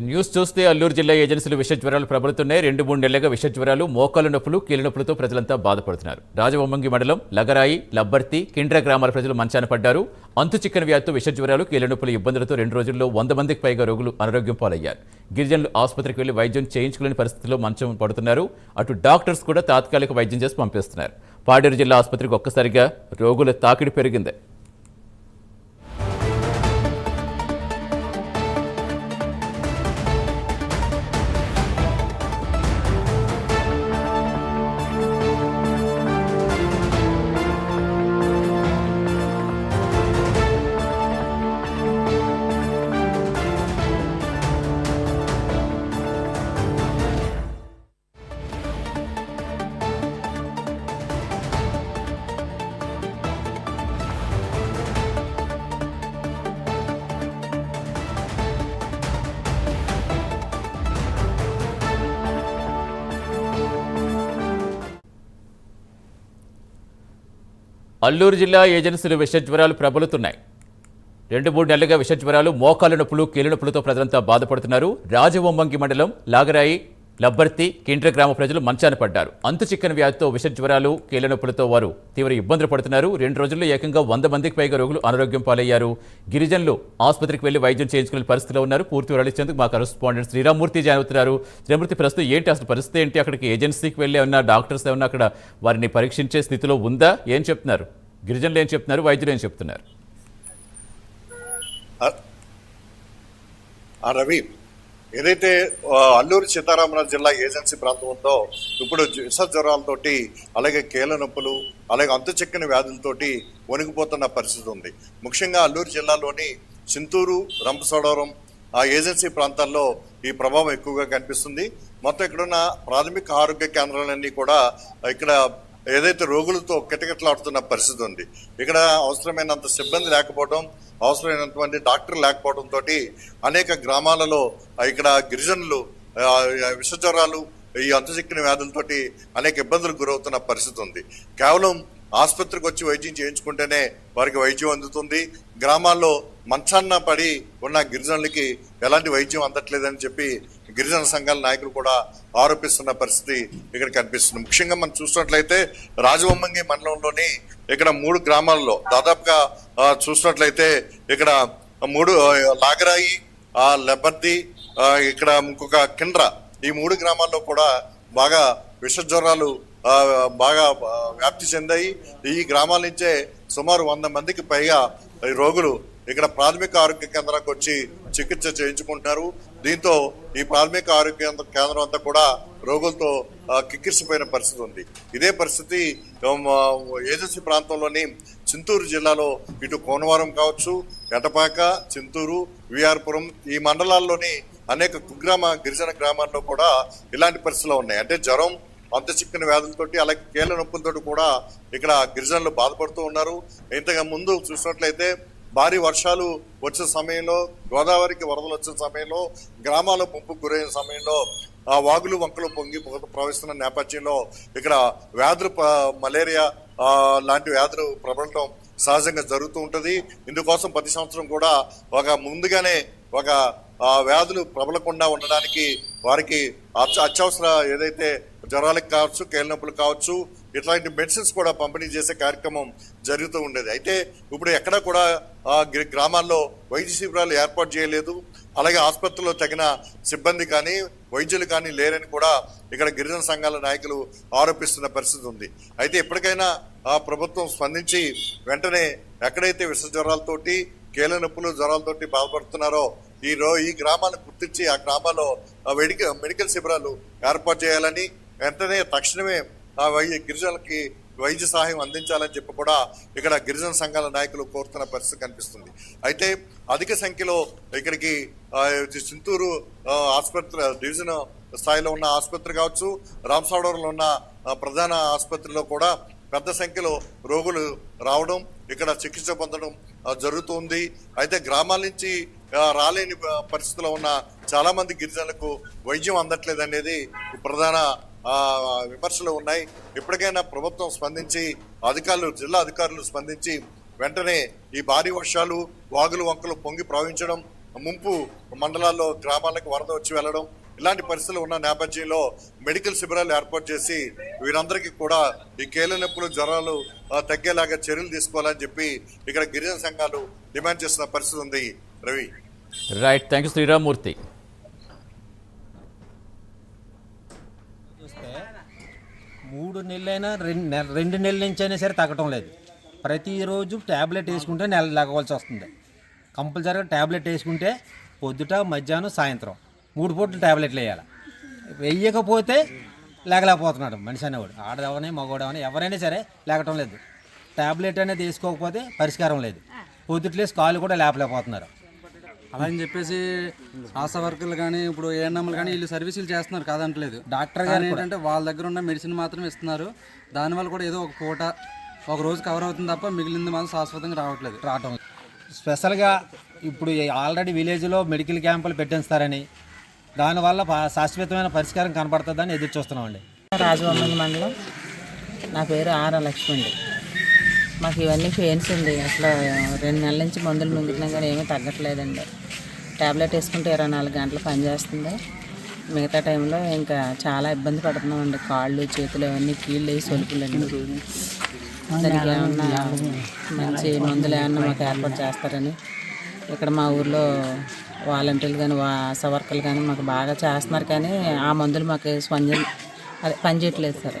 News చూస్తే అల్లూరు జిల్లా ఏజెన్సీలు విష జ్వరాలు ప్రబలుతున్నాయి. రెండు మూడు నెలలుగా విష జ్వరాలు మోకాలు నొప్పులు కీళ్ళ నొప్పులతో ప్రజలంతా బాధపడుతున్నారు. రాజవొమ్మంగి మండలం లగరాయి లబ్బర్తి కిండ్ర గ్రామాల ప్రజలు మంచాన పడ్డారు. అంతు చిక్కన వ్యాధితో విష జ్వరాలు కీళ్ళ నొప్పుల ఇబ్బందులతో రెండు రోజుల్లో వంద మందికి పైగా రోగులు అనారోగ్యం పాలయ్యారు. గిరిజనులు ఆసుపత్రికి వెళ్ళి వైద్యం చేయించుకోలేని పరిస్థితిలో మంచం పడుతున్నారు. అటు డాక్టర్స్ కూడా తాత్కాలిక వైద్యం చేసి పంపిస్తున్నారు. పాడేరు జిల్లా ఆసుపత్రికి ఒక్కసారిగా రోగుల తాకిడి పెరిగింది. అల్లూరు జిల్లా ఏజెన్సీలు విష జ్వరాలు ప్రబలుతున్నాయి. రెండు మూడు నెలలుగా విష జ్వరాలు మోకాలు నొప్పులు కీళ్ళ నొప్పులతో ప్రజలంతా బాధపడుతున్నారు. రాజవొమ్మంగి మండలం లాగరాయి లబ్బర్తి కేంద్ర గ్రామ ప్రజలు మంచాన పడ్డారు. అంతు చిక్కని వ్యాధితో విష జ్వరాలు కీళ్ళనొప్పులతో వారు తీవ్ర ఇబ్బందులు పడుతున్నారు. రెండు రోజుల్లో ఏకంగా వంద మందికి పైగా రోగులు అనారోగ్యం పాలయ్యారు. గిరిజనులు ఆసుపత్రికి వెళ్ళి వైద్యం చేయించుకునే పరిస్థితిలో ఉన్నారు. పూర్తి వివరాలు ఇచ్చేందుకు మా కరస్పాండెంట్ శ్రీరామూర్తి జాయిన్ అవుతున్నారు. శ్రీరామూర్తి ప్రస్తుతం ఏంటి అసలు పరిస్థితి ఏంటి? అక్కడికి ఏజెన్సీకి వెళ్ళి ఉన్న డాక్టర్స్ ఏమన్నా అక్కడ వారిని పరీక్షించే స్థితిలో ఉందా? ఏం చెప్తున్నారు? గిరిజనులు ఏం చెప్తున్నారు? వైద్యులు ఏం చెప్తున్నారు? రవి ఏదైతే అల్లూరు సీతారామరాజు జిల్లా ఏజెన్సీ ప్రాంతం ఉందో ఇప్పుడు విష జ్వరాలతోటి అలాగే కీళ్ళ నొప్పులు అలాగే అంతుచెక్కని వ్యాధులతోటి వణిగిపోతున్న పరిస్థితి ఉంది. ముఖ్యంగా అల్లూరు జిల్లాలోని చింతూరు రంపసోడవరం ఆ ఏజెన్సీ ప్రాంతాల్లో ఈ ప్రభావం ఎక్కువగా కనిపిస్తుంది. మొత్తం ఇక్కడున్న ప్రాథమిక ఆరోగ్య కేంద్రాలన్నీ కూడా ఇక్కడ ఏదైతే రోగులతో కిటకిటలాడుతున్న పరిస్థితి ఉంది ఇక్కడ అవసరమైనంత సిబ్బంది లేకపోవడం అవసరమైనటువంటి డాక్టర్ లేకపోవడంతో అనేక గ్రామాలలో ఇక్కడ గిరిజనులు విషజ్వరాలు విష జ్వరాలు ఈ అంతుచిక్కిన వ్యాధులతోటి అనేక ఇబ్బందులకు గురవుతున్న పరిస్థితి ఉంది. కేవలం ఆసుపత్రికి వచ్చి వైద్యం చేయించుకుంటేనే వారికి వైద్యం అందుతుంది. గ్రామాల్లో మంచాన్న పడి ఉన్న గిరిజనులకి ఎలాంటి వైద్యం అందట్లేదని చెప్పి గిరిజన సంఘాల నాయకులు కూడా ఆరోపిస్తున్న పరిస్థితి ఇక్కడ కనిపిస్తుంది. ముఖ్యంగా మనం చూసినట్లయితే రాజవొమ్మంగి మండలంలోని ఇక్కడ మూడు గ్రామాల్లో దాదాపుగా చూసినట్లయితే ఇక్కడ మూడు లాగరాయి లెబర్ది ఇక్కడ ఇంకొక కిండ్ర ఈ మూడు గ్రామాల్లో కూడా బాగా విష జ్వరాలు బాగా వ్యాప్తి చెందాయి. ఈ గ్రామాల నుంచే సుమారు వంద మందికి పైగా ఈ రోగులు ఇక్కడ ప్రాథమిక ఆరోగ్య కేంద్రానికి వచ్చి చికిత్స చేయించుకుంటున్నారు. దీంతో ఈ ప్రాథమిక ఆరోగ్య కేంద్రం అంతా కూడా రోగులతో కిక్కిరిసిపోయిన పరిస్థితి ఉంది. ఇదే పరిస్థితి ఏజెన్సీ ప్రాంతంలోని చింతూరు జిల్లాలో ఇటు కోనవరం కావచ్చు ఎటపాక చింతూరు విఆర్పురం ఈ మండలాల్లోని అనేక కుగ్రామ గిరిజన గ్రామాల్లో కూడా ఇలాంటి పరిస్థితులు ఉన్నాయి. అంటే జ్వరం చిక్కిన వ్యాధులతోటి అలాగే కీళ్ళ నొప్పులతోటి కూడా ఇక్కడ గిరిజనులు బాధపడుతూ ఉన్నారు. ఇంతగా ముందు చూసినట్లయితే భారీ వర్షాలు వచ్చిన సమయంలో గోదావరికి వరదలు వచ్చిన సమయంలో గ్రామాల పంపు గురైన సమయంలో ఆ వాగులు వంకలు పొంగి ప్రవహిస్తున్న నేపథ్యంలో ఇక్కడ వ్యాధులు మలేరియా లాంటి వ్యాధులు ప్రబలటం సహజంగా జరుగుతూ ఉంటుంది. ఇందుకోసం ప్రతి సంవత్సరం కూడా ఒక ముందుగానే ఒక వ్యాధులు ప్రబలకుండా ఉండడానికి వారికి అత్యవసర ఏదైతే జ్వరాలకు కావచ్చు కేళ్ళనొప్పులు కావచ్చు ఇట్లాంటి మెడిసిన్స్ కూడా పంపిణీ చేసే కార్యక్రమం జరుగుతూ ఉండేది. అయితే ఇప్పుడు ఎక్కడ కూడా ఆ గ్రామాల్లో వైద్య శిబిరాలు ఏర్పాటు చేయలేదు. అలాగే ఆసుపత్రిలో తగిన సిబ్బంది కానీ వైద్యులు కానీ లేరని కూడా ఇక్కడ గిరిజన సంఘాల నాయకులు ఆరోపిస్తున్న పరిస్థితి ఉంది. అయితే ఎప్పటికైనా ఆ ప్రభుత్వం స్పందించి వెంటనే ఎక్కడైతే విష జ్వరాలతోటి కీళ్ళ నొప్పులు జ్వరాలతోటి బాధపడుతున్నారో ఈ రో ఈ గ్రామాలను గుర్తించి ఆ గ్రామాల్లో ఆ మెడికల్ మెడికల్ శిబిరాలు ఏర్పాటు చేయాలని వెంటనే తక్షణమే ఆ వై- గిరిజనులకి వైద్య సహాయం అందించాలని చెప్పి కూడా ఇక్కడ గిరిజన సంఘాల నాయకులు కోరుతున్న పరిస్థితి కనిపిస్తుంది. అయితే అధిక సంఖ్యలో ఇక్కడికి చింతూరు ఆసుపత్రి డివిజన్ స్థాయిలో ఉన్న ఆసుపత్రి కావచ్చు రామసాడవరంలో ఉన్న ప్రధాన ఆసుపత్రిలో కూడా పెద్ద సంఖ్యలో రోగులు రావడం ఇక్కడ చికిత్స పొందడం జరుగుతుంది అయితే గ్రామాల నుంచి రాలేని ప- పరిస్థితిలో ఉన్న చాలా మంది గిరిజనులకు వైద్యం అందట్లేదు అనేది ప్రధాన విమర్శలు ఉన్నాయి. ఇప్పటికైనా ప్రభుత్వం స్పందించి అధికారులు జిల్లా అధికారులు స్పందించి వెంటనే ఈ భారీ వర్షాలు వాగులు వంకలు పొంగి ప్రవహించడం ముంపు మండలాల్లో గ్రామాలకు వరద వచ్చి వెళ్ళడం ఇలాంటి పరిస్థితులు ఉన్న నేపథ్యంలో మెడికల్ శిబిరాలు ఏర్పాటు చేసి వీరందరికీ కూడా ఈ కీళ్ళ నొప్పులు జ్వరాలు తగ్గేలాగా చర్యలు తీసుకోవాలని చెప్పి ఇక్కడ గిరిజన సంఘాలు డిమాండ్ చేస్తున్న పరిస్థితి ఉంది. Ravi. Right thank you Sriramamurthy చూస్తే మూడు నెలలైనా రెండు నెల రెండు నెలల నుంచి అయినా సరే తగ్గటం లేదు. ప్రతిరోజు ట్యాబ్లెట్ వేసుకుంటే నెల లెగవలసి వస్తుంది. కంపల్సరీగా ట్యాబ్లెట్ వేసుకుంటే పొద్దుట మధ్యాహ్నం సాయంత్రం మూడు పూటలు ట్యాబ్లెట్లు వేయాలి. వెయ్యకపోతే లేగలేకపోతున్నాడు మనిషి అనేవాడు. ఆడదవని మగవాడవని ఎవరైనా సరే లేకటం లేదు. ట్యాబ్లెట్ అనేది వేసుకోకపోతే పరిష్కారం లేదు. పొద్దుట్లేసి కాళ్ళు కూడా లేపలేకపోతున్నారు. అలా అని చెప్పేసి ఆశా వర్కర్లు కానీ ఇప్పుడు ఏఎన్ఎంలు కానీ వీళ్ళు సర్వీసులు చేస్తున్నారు కాదంటలేదు. డాక్టర్ కానీ ఏంటంటే వాళ్ళ దగ్గర ఉన్న మెడిసిన్ మాత్రం ఇస్తున్నారు. దానివల్ల కూడా ఏదో ఒక పూట ఒక రోజు కవర్ అవుతుంది తప్ప మిగిలింది మాత్రం శాశ్వతంగా రావట్లేదు. రావటం స్పెషల్గా ఇప్పుడు ఆల్రెడీ విలేజ్లో మెడికల్ క్యాంపులు పెట్టిస్తారని దానివల్ల శాశ్వతమైన పరిష్కారం కనబడుతుందని ఎదురు చూస్తున్నామండి రాజవమ్మన్ మండలం. నా పేరు ఆర లక్ష్మి అండి మాకు ఇవన్నీ పెయిన్స్ ఉంది అసలు రెండు నెలల నుంచి మందులు మింగుతున్నాం కానీ ఏమీ తగ్గట్లేదండి. ట్యాబ్లెట్ వేసుకుంటే ఇరవై నాలుగు గంటలు పనిచేస్తుంది మిగతా టైంలో ఇంకా చాలా ఇబ్బంది పడుతున్నామండి. కాళ్ళు చేతులు అవన్నీ కీళ్ళు వేసి సొలుపులండి దానికి ఏమన్నా మంచి మందులు ఏమన్నా మాకు ఏర్పాటు చేస్తారని ఇక్కడ మా ఊర్లో వాలంటీర్లు కానీ ఆశా వర్కర్లు కానీ మాకు బాగా చేస్తున్నారు కానీ ఆ మందులు మాకు స్పందన అదే పనిచేయట్లేదు సార్.